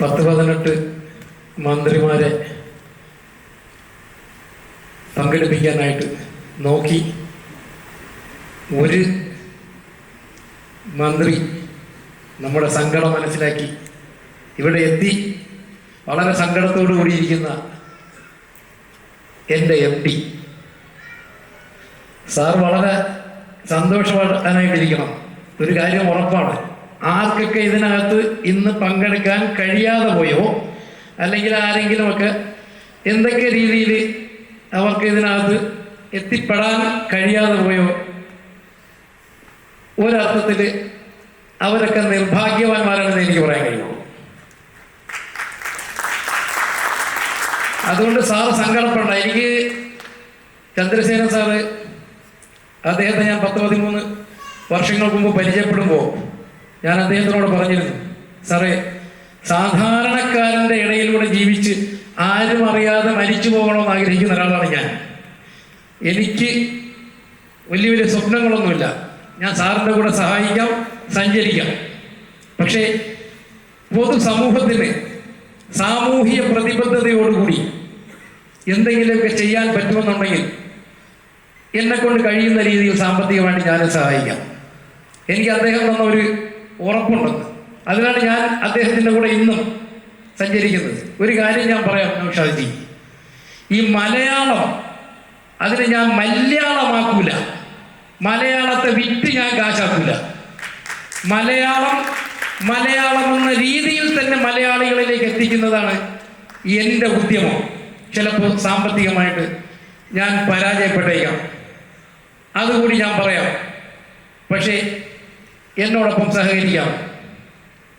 പത്ത് പതിനെട്ട് മന്ത്രിമാരെ പങ്കെടുപ്പിക്കാനായിട്ട് നോക്കി ഒരു മന്ത്രി നമ്മുടെ സങ്കടം മനസ്സിലാക്കി. ഇവിടെ എത്തി വളരെ സങ്കടത്തോടു കൂടിയിരിക്കുന്ന എന്റെ എം ഡി. സാർ വളരെ സന്തോഷവാനായിട്ടിരിക്കണം. ഒരു കാര്യം ഉറപ്പാണ്. ആർക്കൊക്കെ ഇതിനകത്ത് ഇന്ന് പങ്കെടുക്കാൻ കഴിയാതെ പോയോ? അല്ലെങ്കിൽ ആരെങ്കിലുമൊക്കെ എന്തൊക്കെ രീതിയിൽ അവർക്ക് ഇതിനകത്ത് എത്തിപ്പെടാൻ കഴിയാതെ പോയോ? ഒരർത്ഥത്തിൽ അവരൊക്കെ നിർഭാഗ്യവാന്മാരാണെന്ന് എനിക്ക് പറയാൻ കഴിയുള്ളൂ അതുകൊണ്ട് സാറ് സങ്കടപ്പെടണ്ട. എനിക്ക് ചന്ദ്രസേന സാറ് അദ്ദേഹത്തെ ഞാൻ പത്ത് പതിമൂന്ന് വർഷങ്ങൾക്ക് മുമ്പ് പരിചയപ്പെടുമ്പോൾ ഞാൻ അദ്ദേഹത്തിനോട് പറഞ്ഞിരുന്നു സാറേ സാധാരണക്കാരന്റെ ഇടയിലൂടെ ജീവിച്ച് ആരും അറിയാതെ മരിച്ചു പോകണമെന്ന് ആഗ്രഹിക്കുന്ന ഒരാളാണ് ഞാൻ. എനിക്ക് വലിയ വലിയ സ്വപ്നങ്ങളൊന്നുമില്ല. ഞാൻ സാറിന്റെ കൂടെ സഹായിക്കാം സഞ്ചരിക്കാം. പക്ഷേ പൊതുസമൂഹത്തിന് സാമൂഹിക പ്രതിബദ്ധതയോടുകൂടി എന്തെങ്കിലുമൊക്കെ ചെയ്യാൻ പറ്റുമെന്നുണ്ടെങ്കിൽ എന്നെ കൊണ്ട് കഴിയുന്ന രീതിയിൽ സാമ്പത്തികമായിട്ട് ഞാൻ സഹായിക്കാം. എനിക്ക് അദ്ദേഹം തന്ന ഒരു ഉറപ്പുണ്ടെന്ന്. അതിനാണ് ഞാൻ അദ്ദേഹത്തിന്റെ കൂടെ ഇന്നും സഞ്ചരിക്കുന്നത്. ഒരു കാര്യം ഞാൻ പറയാം നൗഷാദി ഈ മലയാളം അതിനെ ഞാൻ മലയാളമാക്കൂല. മലയാളത്തെ വിറ്റ് ഞാൻ കാശാക്കൂല. മലയാളം മലയാളം എന്ന രീതിയിൽ തന്നെ മലയാളികളിലേക്ക് എത്തിക്കുന്നതാണ് എന്റെ ഉദ്യമം. ചിലപ്പോൾ സാമ്പത്തികമായിട്ട് ഞാൻ പരാജയപ്പെട്ടേക്കാം. അതുകൂടി ഞാൻ പറയാം. പക്ഷേ എന്നോടൊപ്പം സഹകരിക്കാം.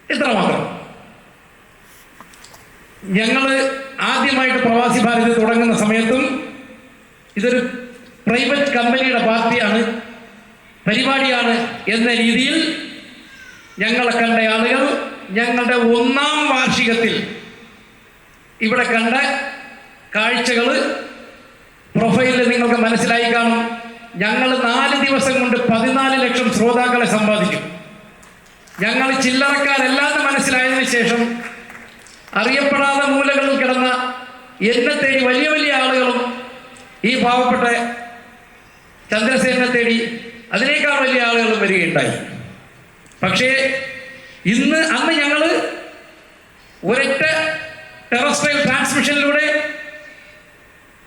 ഇത്രമാത്രം. ഞങ്ങൾ ആദ്യമായിട്ട് പ്രവാസി ഭാരതി തുടങ്ങുന്ന സമയത്തും ഇതൊരു പ്രൈവറ്റ് കമ്പനിയുടെ പാർട്ടിയാണ് പരിപാടിയാണ് എന്ന രീതിയിൽ ഞങ്ങളെ കണ്ട ആളുകൾ ഞങ്ങളുടെ ഒന്നാം വാർഷികത്തിൽ ഇവിടെ കണ്ട കാഴ്ചകൾ പ്രൊഫൈലിൽ നിങ്ങൾക്ക് മനസ്സിലായി കാണും. ഞങ്ങൾ നാല് ദിവസം കൊണ്ട് പതിനാല് ലക്ഷം ശ്രോതാക്കളെ സമ്പാദിക്കും. ഞങ്ങൾ ചില്ലറക്കാരെല്ലാം മനസ്സിലായതിനു ശേഷം അറിയപ്പെടാതെ മൂലകളിൽ കിടന്ന എന്നെ തേടി വലിയ വലിയ ആളുകളും ഈ പാവപ്പെട്ട ചന്ദ്രസേനെ തേടി അതിനേക്കാൾ വലിയ ആളുകളും വരികയുണ്ടായി. പക്ഷേ ഇന്ന് അന്ന് ഞങ്ങൾ ഒരൊറ്റ ടെറസ്ട്രയൽ ട്രാൻസ്മിഷനിലൂടെ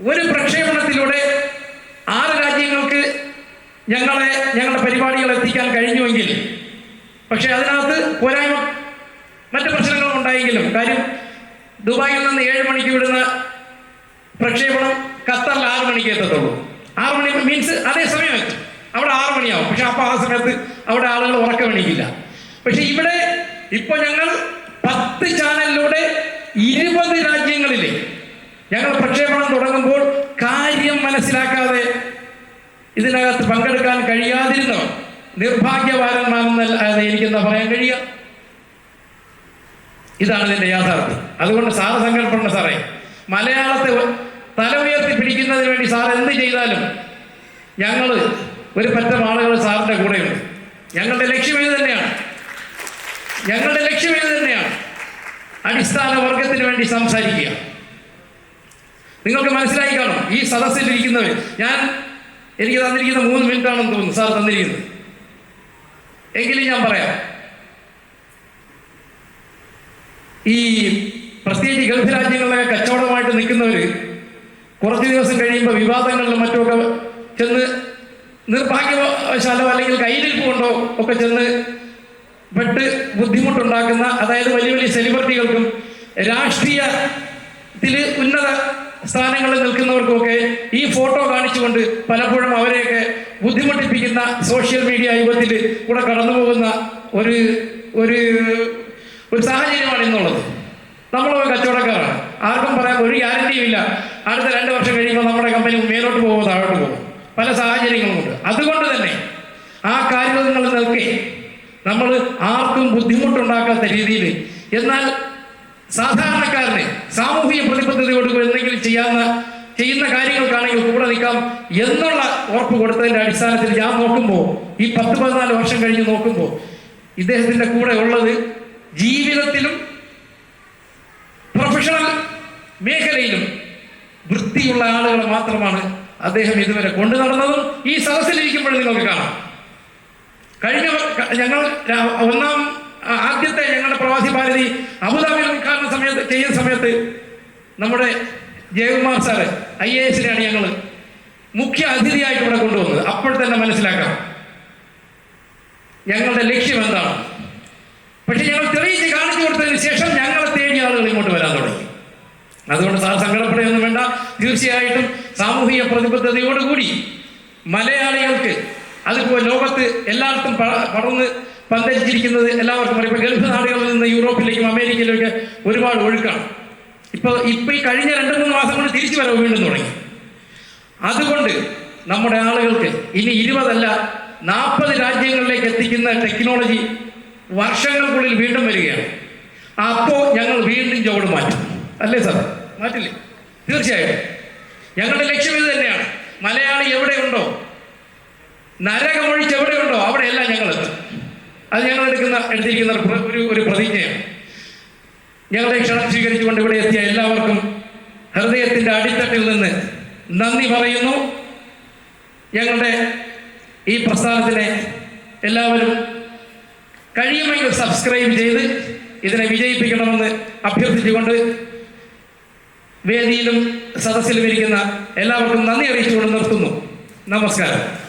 ഒരു പ്രക്ഷേപണത്തിലൂടെ ആറ് രാജ്യങ്ങൾക്ക് ഞങ്ങളെ ഞങ്ങളുടെ പരിപാടികൾ എത്തിക്കാൻ കഴിഞ്ഞുവെങ്കിൽ പക്ഷേ അതിനകത്ത് പോരായ്മ മറ്റ് പ്രശ്നങ്ങളും ഉണ്ടായെങ്കിലും കാര്യം ദുബായിൽ നിന്ന് ഏഴ് മണിക്ക് വിടുന്ന പ്രക്ഷേപണം ഖത്തറിൽ ആറ് മണിക്ക് എത്തത്തുള്ളൂ. ആറ് മണി മീൻസ് അതേ സമയം എത്തും അവിടെ ആറ് മണിയാവും. പക്ഷെ അപ്പോൾ ആ സമയത്ത് അവിടെ ആളുകൾ ഉറക്കം എണീക്കില്ല. പക്ഷെ ഇവിടെ ഇപ്പോൾ ഞങ്ങൾ പത്ത് ചാനലിലൂടെ ഇരുപത് രാജ്യങ്ങളിലെ ഞങ്ങൾ പ്രക്ഷേപണം തുടങ്ങുമ്പോൾ കാര്യം മനസ്സിലാക്കാതെ ഇതിനകത്ത് പങ്കെടുക്കാൻ കഴിയാതിരുന്നവർ നിർഭാഗ്യവാരന്മാരെന്നല്ലാതെ എനിക്കെന്താ പറയാൻ കഴിയുക? ഇതാണ് ഇതിന്റെ യാഥാർത്ഥ്യം. അതുകൊണ്ട് സാറ് സങ്കല്പമുണ്ട് സാറേ. മലയാളത്തെ തല ഉയർത്തി പിടിക്കുന്നതിന് വേണ്ടി സാർ എന്ത് ചെയ്താലും ഞങ്ങൾ ഒരു പറ്റം ആളുകൾ സാറിന്റെ കൂടെയുണ്ട്. ഞങ്ങളുടെ ലക്ഷ്യം ഇത് തന്നെയാണ്. ഞങ്ങളുടെ ലക്ഷ്യം ഇത് തന്നെയാണ്. അടിസ്ഥാന വർഗത്തിന് വേണ്ടി സംസാരിക്കുക. നിങ്ങൾക്ക് മനസ്സിലായി കാണും. ഈ സദസ്സിൽ ഇരിക്കുന്നവർ ഞാൻ എനിക്ക് തന്നിരിക്കുന്ന മൂന്ന് മിനിറ്റ് ആണെന്ന് തോന്നുന്നു. സാർ തന്നിരിക്കുന്നത്. എങ്കിലും ഞാൻ പറയാം. ഈ പ്രത്യേകിച്ച് ഗൾഫ് രാജ്യങ്ങളിലൊക്കെ കച്ചവടമായിട്ട് നിൽക്കുന്നവർ കുറച്ച് ദിവസം കഴിയുമ്പോൾ വിവാദങ്ങളിലും മറ്റുമൊക്കെ ചെന്ന് നിർഭാഗ്യവശാലോ അല്ലെങ്കിൽ കയ്യിലിരിപ്പ് കൊണ്ടോ ഒക്കെ ചെന്ന് പെട്ട് ബുദ്ധിമുട്ടുണ്ടാക്കുന്ന അതായത് വലിയ വലിയ സെലിബ്രിറ്റികൾക്കും രാഷ്ട്രീയത്തിൽ ഉന്നത സ്ഥാനങ്ങളിൽ നിൽക്കുന്നവർക്കൊക്കെ ഈ ഫോട്ടോ കാണിച്ചുകൊണ്ട് പലപ്പോഴും അവരെയൊക്കെ ബുദ്ധിമുട്ടിപ്പിക്കുന്ന സോഷ്യൽ മീഡിയ യുഗത്തിൽ കൂടെ കടന്നു പോകുന്ന ഒരു ഒരു ഒരു സാഹചര്യമാണ് ഇന്നുള്ളത്. നമ്മളൊക്കെ കച്ചവടക്കാരാണ്. ആർക്കും പറയാൻ ഒരു ഗ്യാരണ്ടിയും ഇല്ല. അടുത്ത രണ്ട് വർഷം കഴിയുമ്പോൾ നമ്മുടെ കമ്പനി മേലോട്ട് പോകുമോ താഴോട്ട് പോകും. പല സാഹചര്യങ്ങളുമുണ്ട് അതുകൊണ്ട് തന്നെ ആ കാര്യങ്ങൾ നിൽക്കെ നമ്മൾ ആർക്കും ബുദ്ധിമുട്ടുണ്ടാക്കാത്ത രീതിയിൽ എന്നാൽ സാധാരണക്കാരന് സാമൂഹിക പ്രതിബദ്ധതയോട് ചെയ്യാവുന്ന ചെയ്യുന്ന കാര്യങ്ങൾക്കാണെങ്കിൽ കൂടെ നിൽക്കാം എന്നുള്ള ഉറപ്പ് കൊടുത്തതിന്റെ അടിസ്ഥാനത്തിൽ ഞാൻ നോക്കുമ്പോൾ ഈ പത്ത് പതിനാല് വർഷം കഴിഞ്ഞ് നോക്കുമ്പോൾ ഇദ്ദേഹത്തിന്റെ കൂടെ ഉള്ളത് ജീവിതത്തിലും പ്രൊഫഷണൽ മേഖലയിലും വൃത്തിയുള്ള ആളുകളെ മാത്രമാണ് അദ്ദേഹം ഇതുവരെ കൊണ്ടു നടന്നതും ഈ സദസ്സിലിരിക്കുമ്പോൾ നിങ്ങൾക്ക് കാണാം. കഴിഞ്ഞ ഞങ്ങൾ ഒന്നാം ആദ്യത്തെ ഞങ്ങളുടെ പ്രവാസി ഭാരതി അബുദാബിയിൽ ഉദ്ഘാടന സമയത്ത് ചെയ്യുന്ന സമയത്ത് നമ്മുടെ ജയകുമാർ സാറ് ഐ എ എസിലാണ് ഞങ്ങൾ മുഖ്യ അതിഥിയായിട്ട് ഇവിടെ കൊണ്ടുവന്നത്. അപ്പോൾ തന്നെ മനസ്സിലാക്കാം. ഞങ്ങളുടെ ലക്ഷ്യം എന്താണ്? പക്ഷെ ഞങ്ങൾ തെളിയിച്ച് കാണിച്ചു കൊടുത്തതിന് ശേഷം ഞങ്ങളെ തേടി ആളുകൾ ഇങ്ങോട്ട് വരാൻ തുടങ്ങി. അതുകൊണ്ട് സാർ സങ്കടപ്പെടുകയൊന്നും വേണ്ട. തീർച്ചയായിട്ടും സാമൂഹിക പ്രതിബദ്ധതയോടുകൂടി മലയാളികൾക്ക് അതിപ്പോൾ ലോകത്ത് എല്ലായിടത്തും പടർന്ന് പന്തലിച്ചിരിക്കുന്നത് എല്ലാവർക്കും അറിയാം. ഗൾഫ് നാടുകളിൽ നിന്ന് യൂറോപ്പിലേക്കും അമേരിക്കയിലേക്കും ഒരുപാട് ഒഴുക്കാണ്. ഇപ്പൊ ഇപ്പൊ ഈ കഴിഞ്ഞ രണ്ട് മൂന്ന് മാസം കൊണ്ട് തിരിച്ചു വരവ് വീണ്ടും തുടങ്ങി. അതുകൊണ്ട് നമ്മുടെ ആളുകൾക്ക് ഇനി ഇരുപതല്ല നാൽപ്പത് രാജ്യങ്ങളിലേക്ക് എത്തിക്കുന്ന ടെക്നോളജി വർഷങ്ങൾക്കുള്ളിൽ വീണ്ടും വരികയാണ്. അപ്പോൾ ഞങ്ങൾ വീണ്ടും ചുവട് മാറ്റും. അല്ലേ സാർ? മാറ്റില്ലേ? തീർച്ചയായിട്ടും. ഞങ്ങളുടെ ലക്ഷ്യം ഇത് തന്നെയാണ്. മലയാളി എവിടെയുണ്ടോ? നരകമൊഴിച്ച് എവിടെയുണ്ടോ? അവിടെയെല്ലാം ഞങ്ങൾ എത്തും. അത് ഞങ്ങൾ എടുക്കുന്ന എടുത്തിരിക്കുന്ന ഒരു ഒരു പ്രതിജ്ഞയാണ്. ഞങ്ങളുടെ ക്ഷണം സ്വീകരിച്ചുകൊണ്ട് ഇവിടെ എത്തിയ എല്ലാവർക്കും ഹൃദയത്തിന്റെ അടിത്തട്ടിൽ നിന്ന് നന്ദി പറയുന്നു. ഞങ്ങളുടെ ഈ പ്രസ്ഥാനത്തിനെ എല്ലാവരും കഴിയുമെങ്കിൽ സബ്സ്ക്രൈബ് ചെയ്ത് ഇതിനെ വിജയിപ്പിക്കണമെന്ന് അഭ്യർത്ഥിച്ചുകൊണ്ട് വേദിയിലും സദസ്സിലും ഇരിക്കുന്ന എല്ലാവർക്കും നന്ദി അറിയിച്ചുകൊണ്ട് നിർത്തുന്നു. നമസ്കാരം.